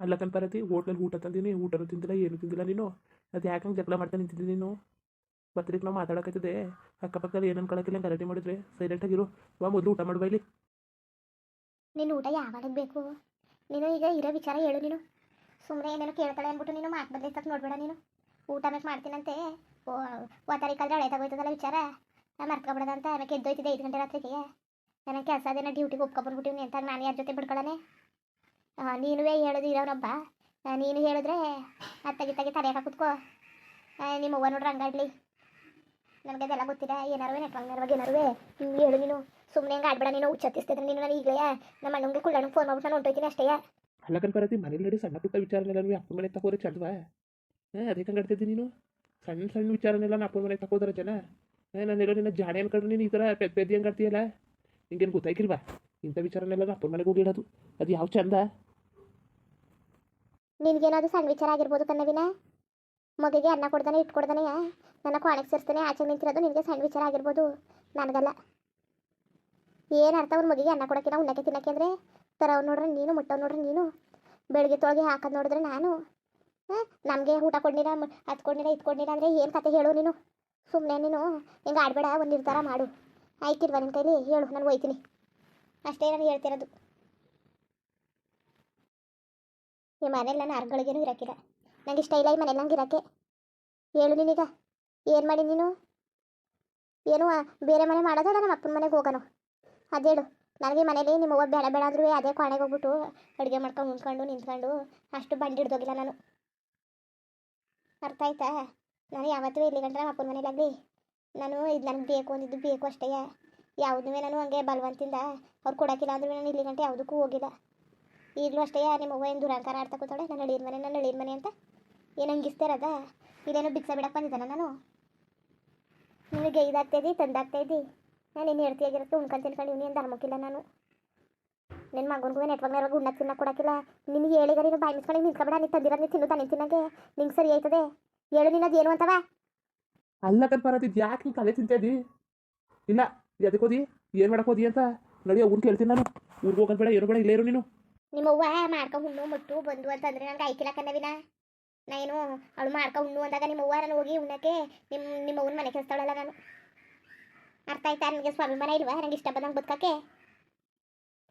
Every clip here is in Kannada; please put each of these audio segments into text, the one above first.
ಅಲ್ಲ ಕಂಪಾರತಿ ಹೋಟ್ಲಲ್ಲಿ ಊಟ ತಂದೀನಿ, ಊಟನೂ ತಿಂದಿಲ್ಲ, ಏನು ತಿಂದಿಲ್ಲ ನೀನು. ಅದು ಯಾಕಂಗ್ ಜಗಳ ಮಾಡ್ತಾ ನಿಂತಿದ್ದೀನಿ ನೀನು? ಬರ್ತಿಗೆ ನಾವು ಮಾತಾಡಕತ್ತಿದೆ ಅಕ್ಕಪಕ್ಕದಲ್ಲಿ ಏನು ಅನ್ಕೊಳಕಿಲ್ಲ ಗಲಾಟೆ ಮಾಡಿದ್ರೆ. ಸೈಲೆಂಟಾಗಿರು ಬಾ ಮೊದಲು ಊಟ ಮಾಡುವ ಇಲ್ಲಿ. ನೀನು ಊಟ ಯಾವಾಗ ಬೇಕು. ನೀನು ಈಗ ಇರೋ ವಿಚಾರ ಹೇಳು ನೀನು. ಸುಮ್ಮನೆ ಏನೇನು ಕೇಳ್ತಾಳೆ ಅಂದ್ಬಿಟ್ಟು ನೀನು ಮಾತು ಬದಲಿಸಕ್ಕೆ ನೋಡ್ಬೇಡ ನೀನು. ಊಟ ಬೇಕು ಮಾಡ್ತೀನಂತೆ. ಓ ಓತಾರಿಕಾದ್ರೆ ಹಳೆ ತಗೋಯ್ತದಲ್ಲ ವಿಚಾರ. ನಾನು ಮರ್ಕೊಬಿಡದಂತ ಆಮೇಲೆ ಎದ್ದೋಯ್ತಿದ್ದೆ ಐದು ಗಂಟೆ ರಾತ್ರಿಗೆ. ನನಗೆ ಕೆಲಸ ಅದೇನೋ ಡ್ಯೂಟಿಗೆ ಒಪ್ಕೊಬರ್ಬಿಟ್ಟಿವ್ನಿ ಅಂತ. ನಾನು ಯಾರ ಜೊತೆ ಬಿಡ್ಕೊಳ್ಳನೆ ನೀನುವೇ ಹೇಳೋದು ಇರೋನೊಬ್ಬ ನೀನು ಹೇಳಿದ್ರೆ ಅತ್ತಗಿ ತಗಿ ತಡೆಯಕ ಕೂತ್ಕೋ. ನಿಮ್ಮ ಅವ್ವ ನೋಡ್ರಿ ಹಂಗಾಡ್ಲಿ ನನಗೆ ಅದೆಲ್ಲ ಗೊತ್ತಿಲ್ಲ ಏನಾರು ನೆಟ್ವಂಗ್ ಏನಾರು ಹಿಂಗೆ ಹೇಳು ನೀನು. ಸುಮ್ಮನೆ ಹಂಗೆ ಆಡ್ಬೇಡ ನೀನು. ಉಚ್ಚತ್ತಿಸ್ತಿದ್ರೆ ನೀನು ನಾನು ಈಗಲೇ. ನಮ್ಮ ಅಣ್ಣಂಗೆ ಕುಳ್ಳಣ್ಣ ಫೋನ್ ಮಾಡ್ಬಿಟ್ಟು ನಾನು ಹೊಂಟೋಯ್ತೀನಿ ಅಷ್ಟೇ. ಅಲ್ಲ ಬರತಿ ಮನೇಲಿ ನೋಡಿ ಸಣ್ಣ ಪುಟ್ಟ ವಿಚಾರನೆಲ್ಲ ನೀವು ಅಪ್ಪ ಮನೆ ತಗೋರಿ ಚಂದವಾ? ಹಾಂ ಅದಕ್ಕೆ ಹಂಗಾಡ್ತಿದ್ದಿ ನೀನು? ಸಣ್ಣ ಸಣ್ಣ ವಿಚಾರನೆಲ್ಲ ನಾನು ಅಪ್ಪ ಮನೆ ತಗೋದಾರ ಜನ? ನಾನು ಹೇಳೋ ನಿನ್ನ ಜಾಣೆ ಅನ್ಕೊಂಡ್ರೆ ನೀನು ಈ ಥರ ಪೆದ್ ಪೆದ್ದಿ ಹಂಗಾಡ್ತೀಯಲ್ಲ ನಿಂಗೇನು ಗೊತ್ತಾಯ್ಕಿಲ್ವಾ? ಇಂಥ ವಿಚಾರನೆಲ್ಲ ಅಪ್ಪನ ಮನೆಗೆ ಹೋಗಿ ಇಡೋದು ಅದು ಯಾವ ಚಂದ? ನಿನಗೇನಾದ್ರು ಸಣ್ಣ ವಿಚಾರ ಆಗಿರ್ಬೋದು ಕನ್ನವಿನ? ಮಗಿಗೆ ಅನ್ನ ಕೊಡ್ದಾನೆ ಇಟ್ಕೊಡ್ದಾನೆ ನನ್ನ ಕೋಣೆಗೆ ಸೇರಿಸ್ತಾನೆ, ಆಚೆ ನಿಂತಿರೋದು ನಿನಗೆ ಸಣ್ಣ ವಿಚಾರ ಆಗಿರ್ಬೋದು. ನನಗಲ್ಲ. ಏನು ಅರ್ಥ ಅವ್ರ ಮಗಿಗೆ ಅನ್ನ ಕೊಡೋಕ್ಕಿನ, ಉಣ್ಣಕ್ಕೆ ತಿನ್ನಕ್ಕೆ ಅಂದರೆ? ತರವ್ ನೋಡ್ರೆ ನೀನು ಮುಟ್ಟವ್ ನೋಡ್ರಿ ನೀನು. ಬೆಳಗ್ಗೆ ತೊಳಗೆ ಹಾಕೋದು ನೋಡಿದ್ರೆ ನಾನು. ನಮಗೆ ಊಟ ಕೊಡ್ನಿರ ಅದು ಕೊಡ್ನಿರ, ಇದು ಅಂದರೆ ಏನು ಕತೆ ಹೇಳು ನೀನು? ಸುಮ್ಮನೆ ನೀನು. ಹಿಂಗೆ ಆಡಬೇಡ, ಒಂದು ನಿರ್ಧಾರ ಮಾಡು. ಆಯ್ತಿಲ್ವಾ ನಿನ್ನ ಕೈಲಿ? ಹೇಳು, ನಾನು ಹೋಯ್ತೀನಿ ಅಷ್ಟೇ ನಾನು ಹೇಳ್ತಿರೋದು. ಈ ಮನೇಲಿ ನಾನು ಅರ್ಗಳಿಗೇನು ಇರೋಕ್ಕಿಲ್ಲ. ನಂಗೆ ಇಷ್ಟ ಇಲ್ಲ ಈ ಮನೇಲಿ ನಂಗೆ ಇರೋಕ್ಕೆ. ಹೇಳು ನೀನೀಗ. ಏನು ಮಾಡಿ ನೀನು? ಏನು ಬೇರೆ ಮನೆ ಮಾಡೋದ ನಮ್ಮ ಅಪ್ಪನ ಮನೆಗೆ ಹೋಗೋಣ ಅದೇಳು ನನಗೆ ಮನೇಲಿ ನಿಮ್ಮ ಅವ್ವ ಬೇಡ ಬೇಡ ಅಂದ್ರೂ ಅದೇ ಕೋಣೆಗೆ ಹೋಗ್ಬಿಟ್ಟು ಅಡುಗೆ ಮಾಡ್ಕೊಂಡು ಉಂಡ್ಕೊಂಡು ನಿಂತ್ಕೊಂಡು ಅಷ್ಟು ಬಂಡಿ ಹಿಡ್ದೋಗಿಲ್ಲ ನಾನು. ಅರ್ಥ ಆಯ್ತಾ? ನಾನು ಯಾವತ್ತೂ ಇಲ್ಲಿ ಗಂಟೆ ನಮ್ಮ ಅಪ್ಪನ ಮನೇಲಾಗಲಿ ನಾನು ಇದು ನನಗೆ ಬೇಕು ಅಂದಿದ್ದು ಬೇಕು ಅಷ್ಟೇ. ಯಾವುದೂ ನಾನು ಹಂಗೆ ಬಲವಂತಿಂದ ಅವ್ರು ಕೊಡೋಕ್ಕಿಲ್ಲ ಅಂದ್ರೂ ನಾನು ಇಲ್ಲಿ ಗಂಟೆ ಯಾವುದಕ್ಕೂ ಹೋಗಿಲ್ಲ. ಈಗಲೂ ಅಷ್ಟೇ ನಿಮ್ಮ ಅವ್ವ ಏನು ದುರಂಕಾರ ಆಡ್ತಾ ಕೂತಾಳೆ? ನನ್ನ ಹಳ್ಳಿ ಮನೆ, ನನ್ನ ಹಳ್ಳಿ ಮನೆ ಅಂತ? ಏನು ಹಂಗಿಸ್ತಾರದ ಇದೇನೋ ಬಿಕ್ಸ ಬಿಡಕ್ಕೆ ಬಂದಿದ್ದಾನ ನಾನು? ನಿನಗೆ ಇದಾಗ್ತಾ ಇದ್ದಿ, ತಂದಾಗ್ತಾ ಇದ್ದಿ? ನಾನು ಇನ್ನು ಹೇಳ್ತಿಯಾಗಿರತ್ತೆ ಉಣ್ಕೊಂಡು ತಿನ್ಕೊಂಡು ಇವನು ಅಂತ ಧರ್ಮಕ್ಕಿಲ್ಲ ನಾನು. ನಿನ್ನ ಮಗನಿಗೂ ನೆಟ್ವರ್ಕ್ನಾಗ ಉಣ್ಣ ತಿನ್ನಕ್ಕೆ ಕೊಡಕ್ಕಿಲ್ಲ. ನಿನಗೆ ಹೇಳಿದ ನೀನು ಬಾಯಿ ಮಿಸ್ಕೊಂಡು ನಿಂತ್ಕೊಬೇಡ ನೀನು ತಂದಿರೋ ನೀನು ತಿನ್ನು ನೀನು ತಿನ್ನಂಗೆ? ನಿಂಗೆ ಸರಿ ಆಯ್ತದೆ? ಹೇಳು ನಿನ್ನದು ಏನು ಅಂತವ? ಅಲ್ಲ ಕನ್ಪಾರತಿ ಯಾಕೆ ನೀನು ತಲೆ ತಿಂತೇದಿ ಇಲ್ಲ ಎದಕ್ಕೆ ಹೋದಿ? ಏನು ಮಾಡಕ್ಕೆ ಹೋದಿ ಅಂತ? ನಡಿ ಊರು ಕೇಳ್ತೀನಿ ನಾನು. ಊರಿಗೆ ಹೋಗೋದು ಬೇಡ, ಏನು ಬೇಡ, ಇಲ್ಲೇ ಇರು ನೀನು. ನಿಮ್ಮ ಅವ್ವ ಮಾಡ್ಕೊ ಹುಣ್ಣು ಮುಟ್ಟು ಬಂದು ಅಂತಂದ್ರೆ ನಂಗೆ ಐಕಿಲ್ಲ ಕನ್ನವಿನ ನಾ ಏನು ಅವಳು ಮಾಡ್ಕೊ ಹುಣ್ಣು ಅಂದಾಗ ನಿಮ್ಮ ಅವ್ವ ನಾನು ಹೋಗಿ ಉಣ್ಣಕ್ಕೆ ನಿಮ್ಮ ನಿಮ್ಮ ಅವ್ವನ ಮನೆ ಕೆಲ್ಸ್ತಾಳಲ್ಲ ನಾನು. ಅರ್ಥ ಆಯ್ತಾ ನನಗೆ ಸ್ವಾಭಿಮಾನ ಇಲ್ವಾ? ನಂಗೆ ಇಷ್ಟ ಬಂದಂಗೆ ಬದುಕಕ್ಕೆ.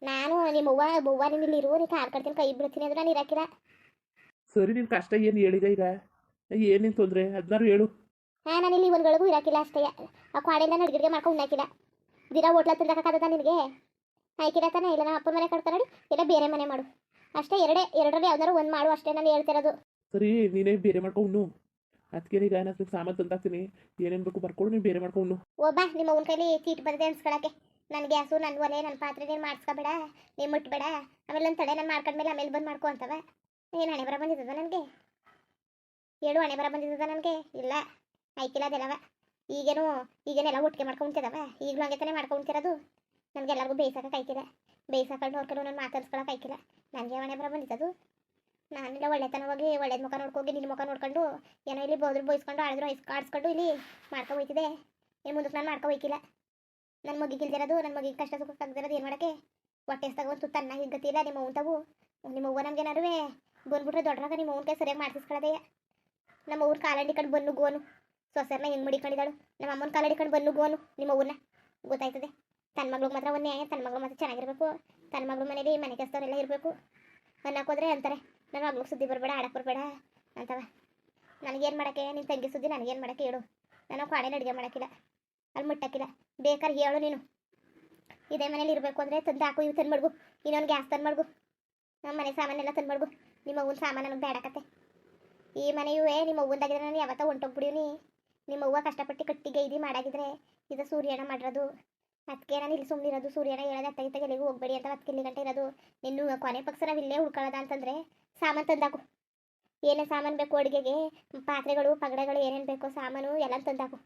ನಾನು ನಿಮ್ಮ ಅವ್ವ ಬವ್ವ ನೀನು ಇಲ್ಲಿ ಇರು ನೀ ಕಾರ್ ಕಡ್ತೀನಿ ಕೈ ಬಿಡ್ತೀನಿ ಅಂದ್ರೆ ನಾನು ಇರಾಕಿಲ್ಲ. ಸರಿ ನಿನ್ನ ಕಷ್ಟ ಏನು ಹೇಳಿದೆ ಈಗ? ಏನೇನು ತೊಂದರೆ? ಅದನ್ನಾರು ಹೇಳು. ಹಾ ನಾನು ಇಲ್ಲಿ ಒಂದ್ಗಳಿಗೂ ಇರಾಕಿಲ್ಲ ಅಷ್ಟೇ. ಆ ಕ್ವಾಡೆಯಿಂದ ನಡ್ಗಿಡ್ಗೆ ಮಾಡ್ಕೊಂಡು ಉಣ್ಣಾಕಿಲ್ಲ. ದಿನ ಹೋಟ್ಲ ತಿನ್ನಕ್ಕಾಗದ ನಿನಗೆ? ಆಯ್ಕಿಲ್ಲ ತಾನೇ? ಇಲ್ಲ ನಮ್ಮ ಅಪ್ಪ ಮನೆ ಕಟ್ತಾರ ನೋಡಿ. ಇಲ್ಲ ಬೇರೆ ಮನೆ ಮಾಡು. ಅಷ್ಟೇ ಎರಡೇ ಎರಡರಲ್ಲಿ ಯಾವ್ದಾರು ಒಂದು ಮಾಡು ಅಷ್ಟೇ ನಾನು ಹೇಳ್ತಿರೋದು. ಸರಿ ನೀನೇ ಬೇರೆ ಮಾಡ್ಕೊಂಡು ಅದಕ್ಕೇನೀಗ ನಾನು ಸಾಮಾನು ತಂದಾಕ್ತೀನಿ. ಏನೇನು ಬೇಕು ಬರ್ಕೊಂಡು ನೀನು ಬೇರೆ ಮಾಡ್ಕೊಂಡು ಒಬ್ಬ ನಿಮ್ಮ ಅವನ ಕೈಲಿ ಚೀಟ್ ಬಂದಿದೆ ಅನ್ಸ್ಕೊಳಕ್ಕೆ. ನನ್ನ ಗ್ಯಾಸು ನನ್ನ ಒಲೆ ನನ್ನ ಪಾತ್ರೆ ನೀನು ಮಾಡಿಸ್ಕೋಬೇಡ. ನೀನು ಮುಟ್ಬೇಡ. ಆಮೇಲೆ ನನ್ನ ತಡೆ ನಾನು ಮಾಡ್ಕೊಂಡ್ಮೇಲೆ ಆಮೇಲೆ ಬಂದು ಮಾಡ್ಕೊ ಅಂತವ. ಏನು ಹಣೆ ಬರ ಬಂದಿದ್ದದ ನನಗೆ? ಹೇಳು ಹಣೆ ಬರ ಬಂದಿದ್ದದ ನನಗೆ? ಇಲ್ಲ ಆಯ್ಕಿಲ್ಲ ಅದೆಲ್ಲವ. ಈಗೇನು ಈಗೇನೆಲ್ಲ ಒಟ್ಟಿಗೆ ಮಾಡ್ಕೊಂತಿದವ ಈಗಲೂ ಹಂಗೆ ತಾನೇ ಮಾಡ್ಕೊಂತಿರೋದು ನನಗೆಲ್ಲರಿಗೂ ಬೇಯಿಸೋಕೆ ಆಯ್ತಿಲ್ಲ ಬೇಯಿಸಕೊಂಡು ನೋಡ್ಕೊಂಡು ನಾನು ಮಾತಾಡ್ಸ್ಕೊಳಕ್ಕೆ ಕೈಕಿಲ್ಲ ನನಗೆ ಹಣೆ ಬರ ಬಂದಿದ್ದದು ಒಳ್ಳೆತನ ಹೋಗಿ ಒಳ್ಳೇದು ಮುಖ ನೋಡ್ಕೋಗಿ ನಿನ್ನ ಮುಖ ನೋಡ್ಕೊಂಡು ಏನೋ ಇಲ್ಲಿ ಬೋದ್ರು ಬೋಯಿಸ್ಕೊಂಡು ಆಡಿದ್ರು ಐಸ್ ಆಡಿಸ್ಕೊಂಡು ಇಲ್ಲಿ ಮಾಡ್ಕೊ ಹೋಯ್ತಿದೆ. ಏನು ಮುಂದಕ್ಕೆ ನಾನು ಮಾಡ್ಕೊ ಹೋಯ್ಕಿಲ್ಲ. ನನ್ನ ಮಗಿಗೆ ಇಲ್ದಿರೋದು ನನ್ನ ಮಗಿಗೆ ಕಷ್ಟ ಸುಖ ತೆಗ್ದಿರೋದು ಏನು ಮಾಡೋಕ್ಕೆ? ಹೊಟ್ಟೆ ಎಸ್ದಾಗ ಒಂದು ತುತ್ತನ್ನ ಹಿಂಗೆ ಗತಿಯಿಲ್ಲ ನಿಮ್ಮ ಅವ್ವಂತವು? ನಿಮ್ಮ ಅವ್ವ ನಮ್ಗೆ ಏನಾರು ಬಂದ್ಬಿಟ್ರೆ ನಿಮ್ಮ ಅವ್ನ ಕೈ ಸರಿಯಾಗಿ ಮಾಡ್ತಿಸ್ಕೊಳ್ಳೋದೇ ನಮ್ಮ ಅವ್ರ ಕಾಲಡಿ ಕಡೆ ಬನ್ನು ಗೋನು. ಸೊಸೆರ್ನ ಹೆಂಗೆ ಮಡಿಕೊಂಡಿದ್ದಾಳು. ನಮ್ಮ ಅಮ್ಮನ ಕಾಲಡಿ ಕಡೆ ಬನ್ನು ಗೋನು ನಿಮ್ಮ ಅವ್ವನ್ನ. ಗೊತ್ತಾಯ್ತದೆ? ತನ್ನ ಮಗಳಿಗೆ ಮಾತ್ರ ಒಂದು ನ್ಯಾಯ ತನ್ನ ಮಗಳು ಮಾತ್ರ ಚೆನ್ನಾಗಿರ್ಬೇಕು. ತನ್ನ ಮಗಳು ಮನೇಲಿ ಮನೆ ಕೆಲಸದವರೆಲ್ಲ ಇರಬೇಕು. ಅನ್ನಕ್ಕೆ ಹೋದ್ರೆ ಅಂತಾರೆ, ನನ್ನ ಮಗ್ಳಿಗೆ ಸುದ್ದಿ ಬರಬೇಡ ಆಡಕ್ಕೆ ಬರಬೇಡ ಅಂತವ. ನನಗೇನು ಮಾಡೋಕ್ಕೆ? ನಿನ್ನ ತಂಗಿ ಸುದ್ದಿ ನನಗೇನು ಮಾಡೋಕ್ಕೆ ಹೇಳು. ನಾನು ಕಾಡೇಲಿ ಅಡುಗೆ ಮಾಡೋಕ್ಕಿಲ್ಲ, ಅಲ್ಲಿ ಮುಟ್ಟಕ್ಕಿಲ್ಲ. ಬೇಕಾದ್ರೆ ಹೇಳು ನೀನು. ಇದೇ ಮನೇಲಿ ಇರಬೇಕು ಅಂದರೆ ತಂದು ಹಾಕು, ಇವು ತಂದು ಮಡ್ಗು. ಇನ್ನೊಂದು ಗ್ಯಾಸ್ ತಂದು ಮಡ್ಗು. ನಮ್ಮ ಮನೆ ಸಾಮಾನೆಲ್ಲ ತಂದು ಮಡ್ಗು. ನಿಮ್ಮ ಅವ್ವನ ಸಾಮಾನು ನನಗೆ ಬೇಡಕತ್ತೆ. ಈ ಮನೆಯುವೇ, ನಿಮ್ಮ ಅವ್ವಂದಾಗಿದ್ರೆ ನಾನು ಯಾವತ್ತ ಹೊಂಟೋಗ್ಬಿಡೀನಿ ನಿಮ್ಮ ಅವ್ವ ಕಷ್ಟಪಟ್ಟು ಕಟ್ಟಿಗೆ ಇದು ಮಾಡಾಗಿದ್ರೆ, ಇದು ಸೂರ್ಯನ ಮಾಡಿರೋದು. ಅದಕ್ಕೆ ನಾನು ಇಲ್ಲಿ ಸುಮ್ಮನೆ ಇರೋದು ಸೂರ್ಯನ ಹೇಳೋದು ಅತ್ತ ಇತ್ತ ಎಲ್ಲಿಗೂ ಹೋಗ್ಬೇಡಿ ಅಂತ ಅದಕ್ಕೆ ಇಲ್ಲಿ ಗಂಟೆ ಇರೋದು. ನಿನ್ನ ಕೊನೆ ಪಕ್ಷ ನಾವು ಇಲ್ಲೇ ಉಳ್ಕೊಳ್ಳೋದ ಅಂತಂದರೆ ಸಾಮಾನು ತಂದಾಕು. ಏನೇ ಸಾಮಾನು ಬೇಕು ಅಡುಗೆಗೆ ಪಾತ್ರೆಗಳು ಪಗಡೆಗಳು ಏನೇನು ಬೇಕೋ ಸಾಮಾನು ಎಲ್ಲ ತಂದಾಕು.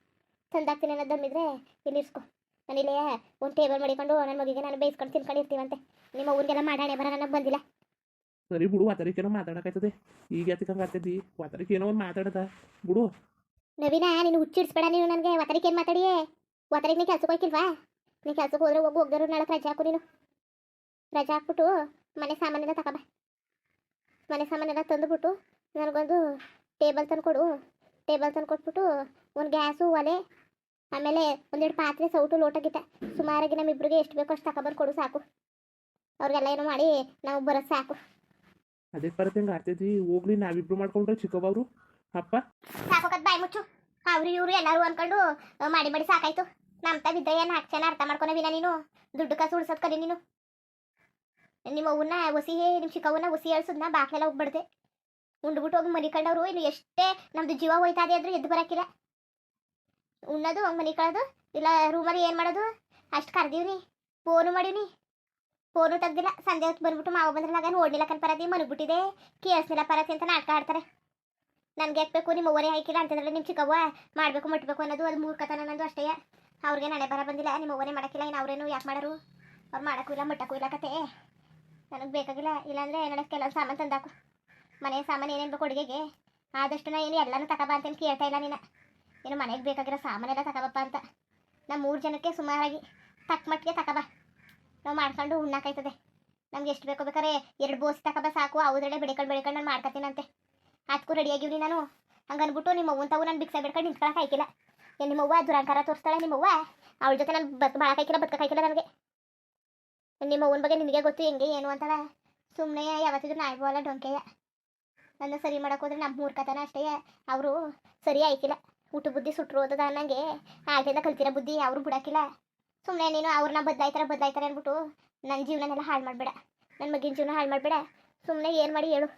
ತಂದಾಕ್ತೀನಿ ಅನ್ನೋದು ದಮ್ಮಿದ್ರೆ ಇಲ್ಲಿ ಇರ್ಸ್ಕೊ. ನಾನು ಇಲ್ಲೇ ಒಂದು ಟೇಬಲ್ ಮಾಡಿಕೊಂಡು ನನ್ನ ಮಗಿಗೆ ನಾನು ಬೇಯಿಸ್ಕೊಂಡು ತಿನ್ಕೊಂಡಿರ್ತೀವಂತೆ. ನಿಮ್ಮ ಊರಿಗೆಲ್ಲ ಮಾಡಾಣೆ ಬರ ನನಗೆ ಬಂದಿಲ್ಲ. ಸರಿ ಬಿಡು ವಾತಾರಿಕೇನೋ ಮಾತಾಡಕಾಯ್ತದೆ ಈಗ ಯಾತಕ್ಕೆ ಹಂಗೆ ಆಗ್ತೈತಿ? ಏನೋ ಒಂದು ಮಾತಾಡದ. ಬಿಡು. ನವೀನ ನೀನು ಹುಚ್ಚಿಡ್ಸ್ಬೇಡ ನೀನು ನನಗೆ. ಏನು ಮಾತಾಡಿಯೇ? ನೀನು ಕೆಲಸಕ್ಕೆ ಹೋಯ್ಕಿಲ್ವಾ ನೀ ಕೆಲ್ಸಕ್ಕೆ ಹೋದ್ರೆ ಒಬ್ಬ ಹೋಗ್ದರು ನಾಳೆ ರಜೆ ಹಾಕು ನೀನು. ರಜೆ ಹಾಕ್ಬಿಟ್ಟು ಮನೆ ಸಾಮಾನೆಲ್ಲ ತಗೋಬ ಮನೆ ಸಾಮಾನೆಲ್ಲ ತಂದುಬಿಟ್ಟು ನನಗೊಂದು ಟೇಬಲ್ ತಂದು ಕೊಡು. ಟೇಬಲ್ ತಂದು ಕೊಟ್ಬಿಟ್ಟು ಒಂದು ಗ್ಯಾಸು ಒಲೆ ಆಮೇಲೆ ಒಂದೆರಡು ಪಾತ್ರೆ ಸೌಟು ಲೋಟ ಗಿಟ. ಸುಮಾರಾಗಿ ನಮ್ಮಿಬ್ರಿಗೆ ಎಷ್ಟು ಬೇಕೋ ಅಷ್ಟು ತಗೊಬಂದು ಕೊಡು ಸಾಕು. ಅವ್ರಿಗೆಲ್ಲ ಏನೋ ಮಾಡಿ ನಾವು ಬರೋದು ಸಾಕು. ಅದೇ ಹೆಂಗೆ ಆಡ್ತಿದ್ವಿ ಹೋಗ್ಲಿ ನಾವಿಬ್ರು ಮಾಡ್ಕೊಂಡ್ರೆ ಚಿಕ್ಕಬವ್ರು ಅಪ್ಪ. ಸಾಕೋಕತ್ ಬಾಯಿ ಮುಚ್ಚು. ಅವ್ರು ಇವರು ಎಲ್ಲರೂ ಅನ್ಕೊಂಡು ಮಾಡಿ ಮಾಡಿ ಸಾಕಾಯ್ತು. ನಮ್ತ ಬಿದ್ದ ಏನು ನಾಲ್ಕು ಅರ್ಥ ಅರ್ಥ ಮಾಡ್ಕೊನವಿನ ನೀನು? ದುಡ್ಡು ಕಾಸು ಉಳ್ಸೋದು ಕಲಿ ನೀನು. ನಿಮ್ಮ ಅವ್ವನ್ನ ಒಸಿ ನಿಮ್ಮ ಚಿಕ್ಕವನ್ನ ಒಸಿ ನಾ ಬಾಕ್ಲೆಲ್ಲ ಹೋಗ್ಬಿಡ್ದೆ. ಉಂಡ್ಬಿಟ್ಟು ಹೋಗಿ ಮನಿ ಕಂಡವ್ರು ಇನ್ನು ಎಷ್ಟೇ ನಮ್ದು ಜೀವ ಹೋಯ್ತಾ ಇದೆ ಆದ್ರೂ ಎದ್ದು ಬರಕಿಲ್ಲ. ಉಣ್ಣೋದು ಹಂಗೆ ಮನಿ ಕಳೋದು, ಇಲ್ಲ ರೂಮಲ್ಲಿ ಏನು ಮಾಡೋದು? ಅಷ್ಟು ಕರ್ದೀವ್ನಿ. ಫೋನು ಮಾಡೀವ್ನಿ. ಫೋನು ತೆಗ್ದಿಲ್ಲ. ಸಂಜೆ ಹೊತ್ತು ಬಂದ್ಬಿಟ್ಟು ಮಾವ ಬಂದ್ರಲ್ಲ ನೋಡ್ಲಿಲ್ಲ ಕನ್ ಪರದಿ ಮನಗ್ಬಿಟ್ಟಿದೆ ಕೇಳಿಸ್ನಿಲ್ಲ ಪರತಿ ಅಂತ ನಾಟಕ ಆಡ್ತಾರೆ. ನನ್ಗೆ ಯಾಕೆ ಬೇಕು? ನಿಮ್ಮ ಓರೆ ಹಾಕಿಲ್ಲ ಅಂತಂದ್ರೆ ನಿಮ್ಮ ಚಿಕ್ಕವ್ವ ಮಾಡಬೇಕು, ಮುಟ್ಬೇಕು ಅನ್ನೋದು ಅದು ಮೂರ್ಖತನ ನಂದು ಅಷ್ಟೇ. ಅವ್ರಿಗೆ ನಾಳೆ ಬರ ಬಂದಿಲ್ಲ, ನಿಮ್ಮ ಓರೆ ಮಾಡೋಕ್ಕಿಲ್ಲ, ಇನ್ನು ಅವರೇನು ಯಾಕೆ ಮಾಡೋರು? ಅವ್ರು ಮಾಡೋಕ್ಕೂ ಇಲ್ಲ, ಮುಟ್ಟಕ್ಕೂ ಇಲ್ಲ ಕತೆ. ನನಗೆ ಬೇಕಾಗಿಲ್ಲ, ಇಲ್ಲಾಂದರೆ ನನಗೆ ಕೆಲವೊಂದು ಸಾಮಾನು ತಂದಾಕು. ಮನೆ ಸಾಮಾನು ಏನೇನು ಬೇಕು ಅಡುಗೆಗೆ? ಆದಷ್ಟು ನಾ ಏನು ಎಲ್ಲನೂ ತಗೋಬಾ ಅಂತೇನು ಕೇಳ್ತಾ ಇಲ್ಲ ನೀನು. ಏನು ಮನೆಗೆ ಬೇಕಾಗಿರೋ ಸಾಮಾನೆಲ್ಲ ತಗೋಬಪ್ಪ ಅಂತ. ನಮ್ಮ ಮೂರು ಜನಕ್ಕೆ ಸುಮಾರಾಗಿ ತಕ್ಕ ಮಟ್ಟಿಗೆ ತಗೋಬಾ ನಾವು ಮಾಡ್ಕೊಂಡು ಉಣ್ಣಾಕಾಯ್ತದೆ ನಮ್ಗೆ ಎಷ್ಟು ಬೇಕೋ ಬೇಕಾರೆ ಎರಡು ಬೋಸ್ ತಗೋಬಾ ಸಾಕು ಅವದ್ರಲ್ಲೇ ಬೆಳ್ಕೊಂಡು ಬೆಳ್ಕೊಂಡು ನಾನು ಮಾಡ್ಕೊತೀನಂತೆ ಅದಕ್ಕೂ ರೆಡಿಯಾಗಿವ್ನಿ ನಾನು. ಹಂಗನ್ಬಿಟ್ಟು ನಿಮ್ಮ ಅವ್ವನ ತಾವು ನಾನು ಬಿಕ್ಸ ಬಿಡ್ಕೊಂಡು ನಿಂತ್ಕೊಳಕ್ಕೆ ಆಯ್ಕಿಲ್ಲ ಏನು ನಿಮ್ಮ ಅವ್ವ ದುರಂಕಾರ ತೋರಿಸ್ತಾಳೆ ನಿಮ್ಮವ್ವ ಅವಳ ಜೊತೆ ನಾನು ಬತ್ ಬಾಳಕಾಯ್ಕಿಲ್ಲ ಬದುಕಾಯ್ಕಿಲ್ಲ ನನಗೆ. ನಿಮ್ಮ ಅವ್ವನ ಬಗ್ಗೆ ನಿನಗೆ ಗೊತ್ತು ಹೆಂಗೆ ಏನು ಅಂತಾಳ ಸುಮ್ಮನೆ ಯಾವತ್ತಿದ್ರು ನಾಯ್ಬೋಲ್ಲ ಡೊಂಕೆಯ. ನನ್ನ ಸರಿ ಮಾಡೋಕೆ ಹೋದ್ರೆ ನಮ್ಮ ಮೂರ್ಖತನ ಅಷ್ಟೇ. ಅವರು ಸರಿ ಆಯ್ಕಿಲ್ಲ ಊಟ ಬುದ್ಧಿ ಸುಟ್ಟರು ಓದದ ನನಗೆ ಆಗ್ಲಿಂದ ಕಲ್ತಿರೋ ಬುದ್ಧಿ ಅವರು ಬಿಡಾಕಿಲ್ಲ. ಸುಮ್ಮನೆ ನೀನು ಅವ್ರನ್ನ ಬದಲಾಯ್ತಾರೆ ಬದಲಾಯ್ತಾರೆ ಅಂದ್ಬಿಟ್ಟು ನನ್ನ ಜೀವನನೆಲ್ಲ ಹಾಳು ಮಾಡಬೇಡ. ನನ್ನ ಮಗಿನ ಜೀವನ ಹಾಳು ಮಾಡಬೇಡ. ಸುಮ್ಮನೆ ಏನು ಮಾಡಿ ಹೇಳು.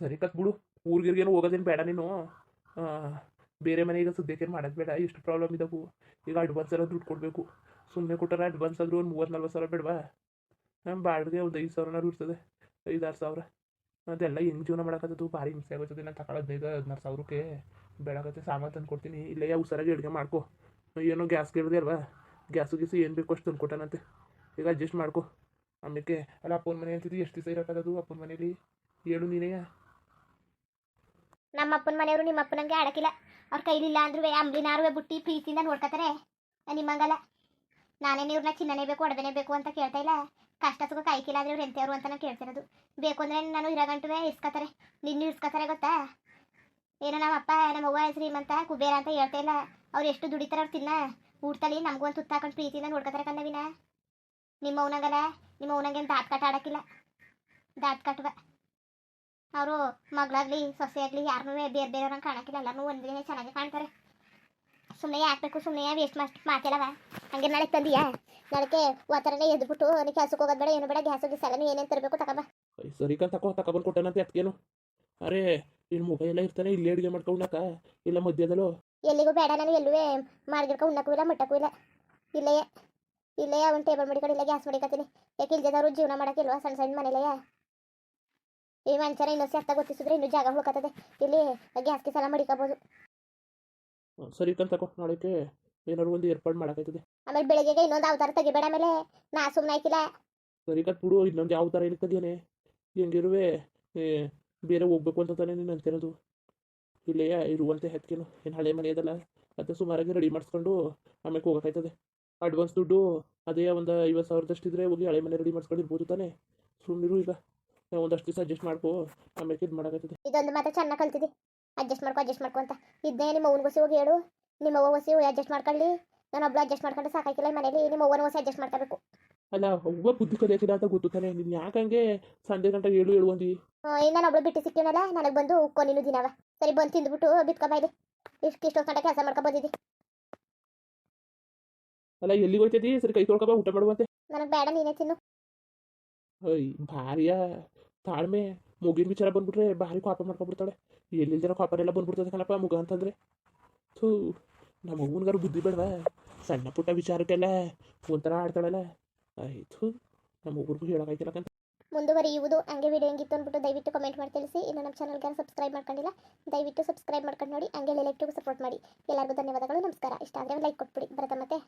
ಸರಿ ಕತ್ ಬಿಡು. ಊರಿಗಿರ್ಗೇನು ಹೋಗೋದೇನು ಬೇಡ ನೀನು. ಬೇರೆ ಮನೆಗೆ ಸದ್ಯಕ್ಕೇನು ಮಾಡೋದು ಬೇಡ. ಎಷ್ಟು ಪ್ರಾಬ್ಲಮ್ ಇದಾವು. ಈಗ ಅಡ್ವಾನ್ಸ್ ಎಲ್ಲ ದುಡ್ಡು ಕೊಡಬೇಕು. ಸುಮ್ಮನೆ ಕೊಟ್ಟಾರ ಅಡ್ವಾನ್ಸ್ ಆದರೂ ಒಂದು ಮೂವತ್ತು, ನಲ್ವತ್ತು ಸಾವಿರ ಬೇಡವಾ? ಬಾಡಿಗೆ ಒಂದು ಐದು ಸಾವಿರನಾರು ಇರ್ತದೆ. ಐದಾರು ಸಾವಿರ. ಅದೆಲ್ಲ ಹೆಂಗೆ ಜೀವನ ಮಾಡೋಕ್ಕದ್ದು ಭಾರಿ ಹಿಂಸೆ ಆಗೋತ್ತದೆ ನಾನು ತಗೊಳ್ಳೋದು ಹದಿನೈದು ಹದಿನಾರು ಸಾವಿರಕ್ಕೆ. ಬೇಡಾಗತ್ತೆ ಸಾಮಾನು ತಂದು ಕೊಡ್ತೀನಿ. ಇಲ್ಲೇ ಹುಷಾರಾಗಿ ಅಡುಗೆ ಮಾಡ್ಕೊ. ಏನೋ ಗ್ಯಾಸ್ ಕೇಳಿದೆ ಅಲ್ವಾ? ಗ್ಯಾಸು ಗೀಸು ಏನು ಬೇಕು ಅಷ್ಟು ತಂದು ಕೊಟ್ಟಾನಂತೆ. ಈಗ ಅಡ್ಜಸ್ಟ್ ಮಾಡ್ಕೊ. ಆಮೇಲೆ ಅಲ್ಲ ಅಪ್ಪನ ಮನೆ ಅಂತಿದ್ದು ಎಷ್ಟು ದಿವಸ ಇರೋಕ್ಕದು ಅಪ್ಪನ ಮನೇಲಿ? ಹೇಳು ನೀನೇ. ನಮ್ಮ ಅಪ್ಪನ ಮನೆಯವರು ನಿಮ್ಮ ಅಪ್ಪನಂಗೆ ಆಡಕ್ಕಿಲ್ಲ. ಅವ್ರ ಕೈಲಿಲ್ಲ ಅಂದ್ರೂ ಅಂಬ್ಲಿನಾರುವೆ ಬುಟ್ಟಿ ಪ್ರೀತಿಯಿಂದ ನೋಡ್ಕೊತಾರೆ. ನಿಮ್ಮಂಗಲ್ಲ ನಾನೇನು ಇವ್ರನ್ನ ಚಿನ್ನನೇ ಬೇಕು ಒಡವೆನೇ ಬೇಕು ಅಂತ ಕೇಳ್ತಾ ಇಲ್ಲ. ಕಷ್ಟ ಸುಖ ಕಾಯ್ಕಿಲ್ಲ ಅಂದ್ರೆ ಇವ್ರು ಎಂತೆಯವರು ಅಂತ ನಾನು ಕೇಳ್ತಿರೋದು. ಬೇಕು ಅಂದ್ರೆ ನಾನು ಇರಗಂಟುವೆ ಇಸ್ಕೊತಾರೆ. ನಿನ್ನ ಇಸ್ಕೊತಾರೆ ಗೊತ್ತಾ? ಏನೋ ನಮ್ಮ ಅಪ್ಪ, ನಮ್ಮ ಅವ್ವ ಶ್ರೀಮಂತ ಕುಬೇರ ಅಂತ ಹೇಳ್ತಾ ಇಲ್ಲ. ಅವ್ರು ಎಷ್ಟು ದುಡಿತಾರೆ ಅವ್ರು ತಿನ್ನ. ಊಟದಲ್ಲಿ ನಮಗೂ ಒಂದು ತುತ್ತ ಹಾಕೊಂಡು ಪ್ರೀತಿಯಿಂದ ನೋಡ್ಕೊತಾರೆ ಕಣ್ಣವಿನ ನಿಮ್ಮ ಅವನಂಗಲ್ಲ. ನಿಮ್ಮ ಅವನಂಗೇನು ದಾಟ್ ಕಟ್ಟ ಆಡಕ್ಕಿಲ್ಲ. ದಾಟ್ ಕಟ್ಟುವ ಅವರು ಮಗಳಾಗ್ಲಿ ಸೊಸೆ ಆಗಲಿ ಯಾರನ್ನೂ ಬೇರೆ ಬೇರೆಯವ್ರಂಗೆ ಕಾಣಕ್ಕಿಲ್ಲ ಎಲ್ಲರೂ ಒಂದಿನ ಚೆನ್ನಾಗಿ ಕಾಣ್ತಾರೆ. ಸುಮ್ಮನೆ ಹಾಕ್ಬೇಕು ಸುಮ್ಮನೆ ವೇಸ್ಟ್ ಮಾಸ್ಟ್ ಮಾತಿಲ್ಲವ ಹಂಗೆ ನಾಳೆ ತಂದಿಯಾ? ನಾಳೆಗೆ ಒತ್ತರನೆ ಎದ್ಬಿಟ್ಟು ನೀ ಕೆಲ್ಸಕ್ಕೆ ಹೋಗೋದು ಬೇಡ ಏನು ಬೇಡ ಗ್ಯಾಸ್ ಹೋಗಿ ಎಲ್ಲ ಏನೇನು ತರಬೇಕು ತಗೋಬಾ ಸರಿ ಕಣ್ ತಕೋ ತಗೊಬಂದು ಕೊಟ್ಟನಂತ ಅದಕ್ಕೇನು ಅರೆ ನಿನ್ನ ಮೊಬೈಲ್ ಎಲ್ಲ ಇರ್ತಾನೆ ಇಲ್ಲಿ ಅಡುಗೆ ಮಾಡ್ಕೊಂಡಾಕ ಇಲ್ಲ ಮಧ್ಯದಲ್ಲೋ ಎಲ್ಲಿಗೂ ಬೇಡ ನಾನು ಎಲ್ಲೂ ಮಾಡಿದ್ಕ ಉಣ್ಣಕ್ಕೂ ಇಲ್ಲ ಮುಟ್ಟಕ್ಕೂ ಇಲ್ಲ. ಇಲ್ಲೇ ಇಲ್ಲೇ ಒಂದು ಟೇಬಲ್ ಮಡಿಕೊಂಡು ಇಲ್ಲ ಗ್ಯಾಸ್ ಮಡಿಕತ್ತೀನಿ. ಯಾಕೆ ಇಲ್ದಿದ್ದವ್ರು ಜೀವನ ಮಾಡೋಕ್ಕಿಲ್ವಾ ಸಣ್ಣ ಸಣ್ಣ ಮನೇಲೆಯ ಈ ಮನುಷ್ಯರ ಇನ್ನು ಸೆತ್ತ ಗೊತ್ತಿಸಿದ್ರೆ ಇನ್ನು ಜಾಗ ಹುಡುಕತ್ತದೆ ಇಲ್ಲಿ ಗ್ಯಾಸ್ ಕಿಸಲ ಮಡಿಕಬಹುದು ಮಡಿಕೋಬೋದು. ಸರಿ ಕಣ್ ತಕೋ. ನಾಳೆಗೆ ಏನಾದ್ರು ಒಂದು ಏರ್ಪಾಡು ಮಾಡೋಕ್ಕಾಯ್ತದೆ ಆಮೇಲೆ ಬೆಳಿಗ್ಗೆ ಇನ್ನೊಂದು ಅವತಾರ ತೆಗಿಬೇಡ ಆಮೇಲೆ ನಾ ಸುಮ್ಮನೆ ಆಯ್ತಿಲ್ಲ. ಸರಿ ಕತ್ ಬಿಡು ಇನ್ನೊಂದು ಯಾವ ಥರ ಇರ್ತದೇನೆ ಹೆಂಗಿರುವೆ ಬೇರೆ ಹೋಗ್ಬೇಕು ಅಂತ ತಾನೇ ನೀನು ಅಂತಿರೋದು. ಇಲ್ಲೇ ಇರುವಂತೆ ಹೆತ್ಕೇನು ಏನು ಹಳೆ ಮನೆ ಅದಲ್ಲ. ಅದು ಸುಮಾರಾಗಿ ರೆಡಿ ಮಾಡಿಸ್ಕೊಂಡು ಆಮೇಲೆ ಹೋಗೋಕ್ಕಾಯ್ತದೆ ಅಡ್ವಾನ್ಸ್ ದುಡ್ಡು ಅದೇ ಒಂದು ಐವತ್ತು ಸಾವಿರದಷ್ಟಿದ್ರೆ ಹೋಗಿ ಹಳೆ ಮನೆ ರೆಡಿ ಮಾಡಿಸ್ಕೊಂಡು ಇರ್ಬೋದು ತಾನೇ. ಸುಮ್ಮನಿರು ಈಗ. ಒಂದಷ್ಟು ದಿವಸ ಅಡ್ಜಸ್ಟ್ ಮಾಡ್ಕೋ ಆಮೇಲೆ ಇದು ಮಾಡಕತ್ತಿದೆ ಇದೊಂದು ಮಾತ್ರ ಚೆನ್ನಾಗಿ ಕಲ್ತಿದೆ. ಅಡ್ಜಸ್ಟ್ ಮಾಡ್ಕೊ ಅಡ್ಜಸ್ಟ್ ಮಾಡ್ಕೊ ಅಂತ. ಇದನ್ನೇ ನಿಮ್ಮ ಅವ್ವನ ಹೊಸಿ ಹೋಗಿ ಹೇಳು. ನಿಮ್ಮ ಅವ್ವ ಹೊಸಿ ಅಡ್ಜಸ್ಟ್ ಮಾಡ್ಕೊಳ್ಳಿ. ನಾನು ಒಬ್ಬಳು ಅಡ್ಜಸ್ಟ್ ಮಾಡ್ಕೊಂಡು ಸಾಕಾಗಿಲ್ಲ ಮನೇಲಿ. ನಿಮ್ಮ ಅವ್ವನ ಹೊಸಿ ಅಡ್ಜಸ್ಟ್ ಮಾಡ್ಕೋಬೇಕು. ಅಲ್ಲ ಒಬ್ಬ ಬುದ್ಧಿ ಕಲಿಯೋಕ್ಕಿಲ್ಲ ಅಂತ ಗೊತ್ತು ತಾನೆ. ನೀನು ಯಾಕಂಗೆ ಸಂಜೆ ಗಂಟೆ ಏಳು ಏಳು ಅಂದಿ? ಇನ್ನ ನಾನು ಒಬ್ಳು ಬಿಟ್ಟು ಸಿಕ್ಕಿನಲ್ಲ ನನಗೆ ಬಂದು ಉಕ್ಕೋ ನೀನು ದಿನವ. ಸರಿ ಬಂದು ತಿಂದ್ಬಿಟ್ಟು ಬಿತ್ಕೊ ಬಾಯ್ಲಿ ಇಷ್ಟು ಇಷ್ಟೊಂದು ಗಂಟೆ ಕೆಲಸ ಮಾಡ್ಕೊ ಬಂದಿದ್ದಿ ಅಲ್ಲ ಎಲ್ಲಿ ಹೋಗ್ತೈತಿ ಸರಿ ಕೈ ತೊಳ್ಕೊಬ ಊಟ ಮಾಡುವಂತೆ ನನಗೆ ಬೇಡ ನೀನೇ ತಿನ್ನು. ಅಯ್ಯ ಭಾರಿಯ. ತಾಳ್ಮೆ, ಮುಗಿನ ವಿಚಾರ ಬಂದ್ಬಿಟ್ರೆ ಭಾರಿ ಕೋಪ ಮಾಡ್ಕೊಂಡ್ಬಿಡ್ತಾಳೆ. ಎಲ್ಲಿಲ್ದಿರೋ ಕೋಪನೆಲ್ಲ ಬಂದ್ಬಿಡ್ತದೆ ಕಣಪ್ಪ ಮುಗ ಅಂತಂದ್ರೆ. ಥೂ, ನಮ್ಮ ಅವ್ವನ್ಗಾರು ಬುದ್ಧಿ ಬೇಡವ? ಸಣ್ಣ ಪುಟ್ಟ ವಿಚಾರಕ್ಕೆಲ್ಲ ಒಂಥರ ಆಡ್ತಾಳಲ್ಲ. ಆಯ್ತು ನಮ್ಮ ಊರಿಗೂ ಕಂತ ಮುಂದುವರಿಯುವುದು ಹಂಗೆ ವಿಡಿಯೋ ಹೆಂಗಿತ್ತು ಅಂದ್ಬಿಟ್ಟು ದಯವಿಟ್ಟು ಕಮೆಂಟ್ ಮಾಡಿ ತಿಳಿಸಿ. ಇನ್ನು ನಮ್ಮ ಚಾನಲ್ಗೆ ಸಬ್ಸ್ಕ್ರೈಬ್ ಮಾಡ್ಕೊಂಡಿಲ್ಲ, ದಯವಿಟ್ಟು ಸಬ್ಸ್ಕ್ರೈಬ್ ಮಾಡ್ಕೊಂಡು ನೋಡಿ, ಹಂಗೆ ಲೈಕ್ಟಿಗೂ ಸಪೋರ್ಟ್ ಮಾಡಿ. ಎಲ್ಲರಿಗೂ ಧನ್ಯವಾದಗಳು, ನಮಸ್ಕಾರ. ಇಷ್ಟ ಆದರೆ ಲೈಕ್ ಕೊಟ್ಬಿಡಿ. ಬರುತ್ತೆ ಮತ್ತೆ.